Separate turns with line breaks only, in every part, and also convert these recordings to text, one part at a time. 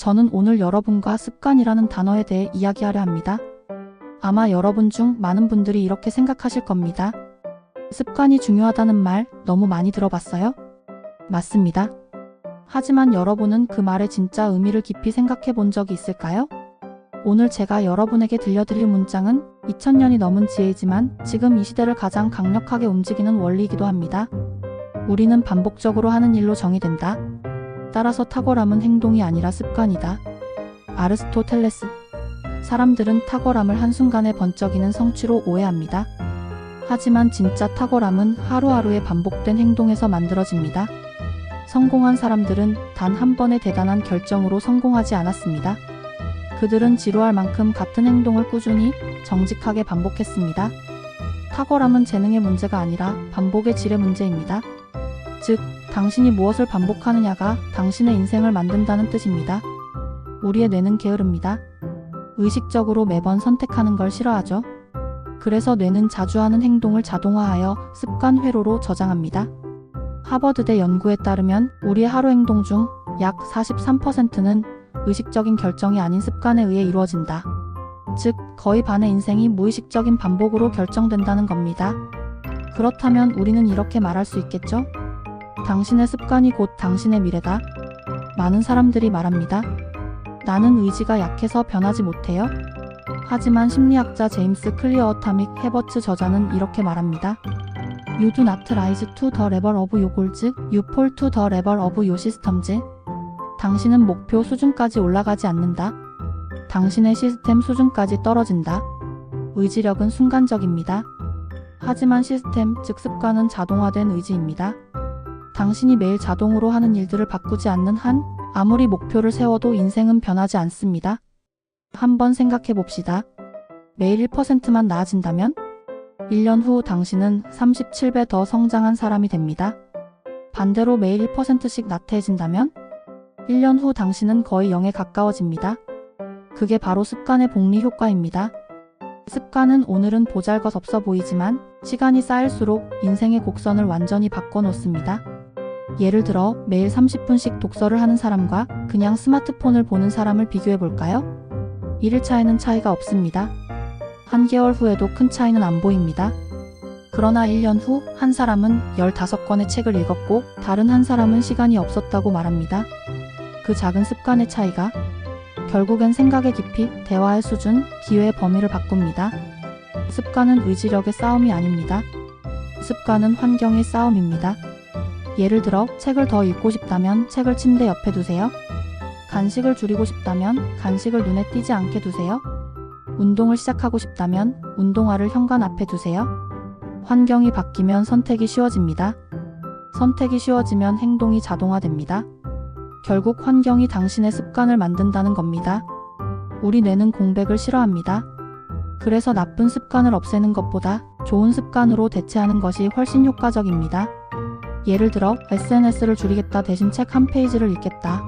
저는 오늘 여러분과 습관이라는 단어에 대해 이야기하려 합니다. 아마 여러분 중 많은 분들이 이렇게 생각하실 겁니다. 습관이 중요하다는 말 너무 많이 들어봤어요? 맞습니다. 하지만 여러분은 그 말의 진짜 의미를 깊이 생각해 본 적이 있을까요? 오늘 제가 여러분에게 들려드릴 문장은 2000년이 넘은 지혜이지만 지금 이 시대를 가장 강력하게 움직이는 원리이기도 합니다. 우리는 반복적으로 하는 일로 정의된다. 따라서 탁월함은 행동이 아니라 습관이다. 아르스토텔레스. 사람들은 탁월함을 한순간에 번쩍이는 성취로 오해합니다. 하지만 진짜 탁월함은 하루하루의 반복된 행동에서 만들어집니다. 성공한 사람들은 단 한 번의 대단한 결정으로 성공하지 않았습니다. 그들은 지루할 만큼 같은 행동을 꾸준히 정직하게 반복했습니다. 탁월함은 재능의 문제가 아니라 반복의 질의 문제입니다. 즉, 당신이 무엇을 반복하느냐가 당신의 인생을 만든다는 뜻입니다. 우리의 뇌는 게으릅니다. 의식적으로 매번 선택하는 걸 싫어하죠. 그래서 뇌는 자주 하는 행동을 자동화하여 습관 회로로 저장합니다. 하버드대 연구에 따르면 우리의 하루 행동 중 약 43%는 의식적인 결정이 아닌 습관에 의해 이루어진다. 즉, 거의 반의 인생이 무의식적인 반복으로 결정된다는 겁니다. 그렇다면 우리는 이렇게 말할 수 있겠죠? 당신의 습관이 곧 당신의 미래다. 많은 사람들이 말합니다. 나는 의지가 약해서 변하지 못해요. 하지만 심리학자 제임스 클리어 어타믹 헤버츠 저자는 이렇게 말합니다. You do not rise to the level of your goals, you fall to the level of your systems. 당신은 목표 수준까지 올라가지 않는다. 당신의 시스템 수준까지 떨어진다. 의지력은 순간적입니다. 하지만 시스템, 즉 습관은 자동화된 의지입니다. 당신이 매일 자동으로 하는 일들을 바꾸지 않는 한 아무리 목표를 세워도 인생은 변하지 않습니다. 한번 생각해 봅시다. 매일 1%만 나아진다면 1년 후 당신은 37배 더 성장한 사람이 됩니다. 반대로 매일 1%씩 나태해진다면 1년 후 당신은 거의 0에 가까워집니다. 그게 바로 습관의 복리 효과입니다. 습관은 오늘은 보잘것 없어 보이지만 시간이 쌓일수록 인생의 곡선을 완전히 바꿔놓습니다. 예를 들어 매일 30분씩 독서를 하는 사람과 그냥 스마트폰을 보는 사람을 비교해 볼까요? 1일차에는 차이가 없습니다. 한개월 후에도 큰 차이는 안 보입니다. 그러나 1년 후 한 사람은 15권의 책을 읽었고 다른 한 사람은 시간이 없었다고 말합니다. 그 작은 습관의 차이가 결국엔 생각의 깊이, 대화의 수준, 기회의 범위를 바꿉니다. 습관은 의지력의 싸움이 아닙니다. 습관은 환경의 싸움입니다. 예를 들어 책을 더 읽고 싶다면 책을 침대 옆에 두세요. 간식을 줄이고 싶다면 간식을 눈에 띄지 않게 두세요. 운동을 시작하고 싶다면 운동화를 현관 앞에 두세요. 환경이 바뀌면 선택이 쉬워집니다. 선택이 쉬워지면 행동이 자동화됩니다. 결국 환경이 당신의 습관을 만든다는 겁니다. 우리 뇌는 공백을 싫어합니다. 그래서 나쁜 습관을 없애는 것보다 좋은 습관으로 대체하는 것이 훨씬 효과적입니다. 예를 들어 SNS를 줄이겠다 대신 책 한 페이지를 읽겠다.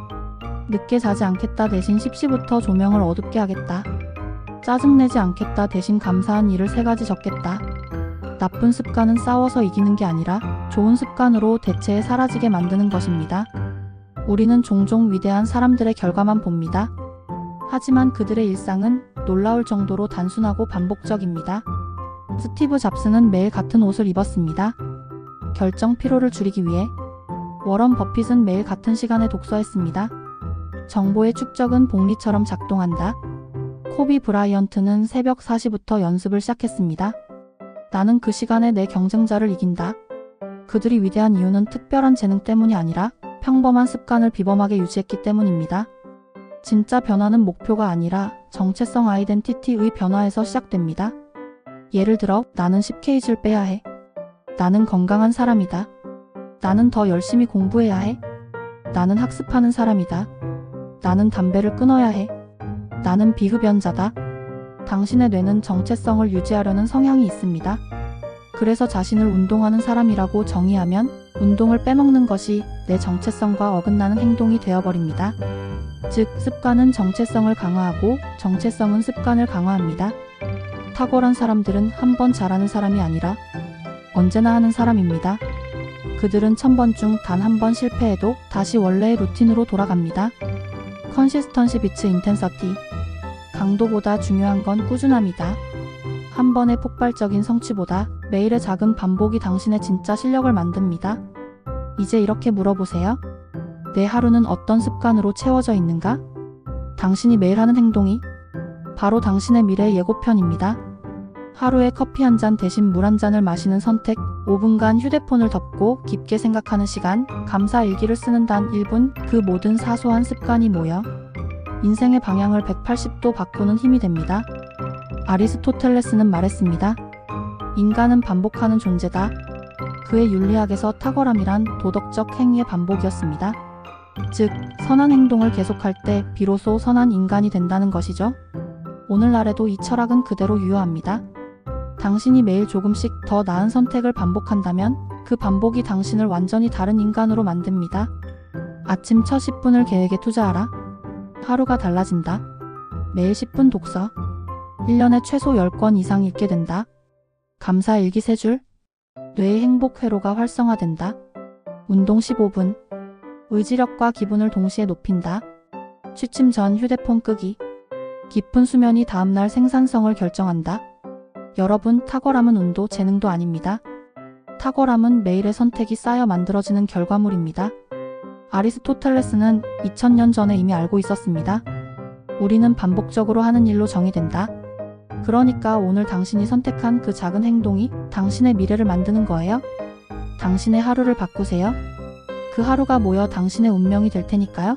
늦게 자지 않겠다 대신 10시부터 조명을 어둡게 하겠다. 짜증내지 않겠다 대신 감사한 일을 세 가지 적겠다. 나쁜 습관은 싸워서 이기는 게 아니라 좋은 습관으로 대체해 사라지게 만드는 것입니다. 우리는 종종 위대한 사람들의 결과만 봅니다. 하지만 그들의 일상은 놀라울 정도로 단순하고 반복적입니다. 스티브 잡스는 매일 같은 옷을 입었습니다. 결정 피로를 줄이기 위해 워런 버핏은 매일 같은 시간에 독서했습니다. 정보의 축적은 복리처럼 작동한다. 코비 브라이언트는 새벽 4시부터 연습을 시작했습니다. 나는 그 시간에 내 경쟁자를 이긴다. 그들이 위대한 이유는 특별한 재능 때문이 아니라 평범한 습관을 비범하게 유지했기 때문입니다. 진짜 변화는 목표가 아니라 정체성 아이덴티티의 변화에서 시작됩니다. 예를 들어 나는 10kg를 빼야 해. 나는 건강한 사람이다. 나는 더 열심히 공부해야 해. 나는 학습하는 사람이다. 나는 담배를 끊어야 해. 나는 비흡연자다. 당신의 뇌는 정체성을 유지하려는 성향이 있습니다. 그래서 자신을 운동하는 사람이라고 정의하면 운동을 빼먹는 것이 내 정체성과 어긋나는 행동이 되어버립니다. 즉, 습관은 정체성을 강화하고 정체성은 습관을 강화합니다. 탁월한 사람들은 한 번 잘하는 사람이 아니라 언제나 하는 사람입니다. 그들은 천 번 중 단 한 번 실패해도 다시 원래의 루틴으로 돌아갑니다. 컨시스턴시 비츠 인텐서티. 강도보다 중요한 건 꾸준함이다. 한 번의 폭발적인 성취보다 매일의 작은 반복이 당신의 진짜 실력을 만듭니다. 이제 이렇게 물어보세요. 내 하루는 어떤 습관으로 채워져 있는가? 당신이 매일 하는 행동이 바로 당신의 미래의 예고편입니다. 하루에 커피 한 잔 대신 물 한 잔을 마시는 선택, 5분간 휴대폰을 덮고 깊게 생각하는 시간, 감사 일기를 쓰는 단 1분, 그 모든 사소한 습관이 모여 인생의 방향을 180도 바꾸는 힘이 됩니다. 아리스토텔레스는 말했습니다. 인간은 반복하는 존재다. 그의 윤리학에서 탁월함이란 도덕적 행위의 반복이었습니다. 즉, 선한 행동을 계속할 때 비로소 선한 인간이 된다는 것이죠. 오늘날에도 이 철학은 그대로 유효합니다. 당신이 매일 조금씩 더 나은 선택을 반복한다면 그 반복이 당신을 완전히 다른 인간으로 만듭니다. 아침 첫 10분을 계획에 투자하라. 하루가 달라진다. 매일 10분 독서. 1년에 최소 10권 이상 읽게 된다. 감사 일기 3줄. 뇌의 행복 회로가 활성화된다. 운동 15분. 의지력과 기분을 동시에 높인다. 취침 전 휴대폰 끄기. 깊은 수면이 다음날 생산성을 결정한다. 여러분, 탁월함은 운도, 재능도 아닙니다. 탁월함은 매일의 선택이 쌓여 만들어지는 결과물입니다. 아리스토텔레스는 2000년 전에 이미 알고 있었습니다. 우리는 반복적으로 하는 일로 정의된다. 그러니까 오늘 당신이 선택한 그 작은 행동이 당신의 미래를 만드는 거예요. 당신의 하루를 바꾸세요. 그 하루가 모여 당신의 운명이 될 테니까요.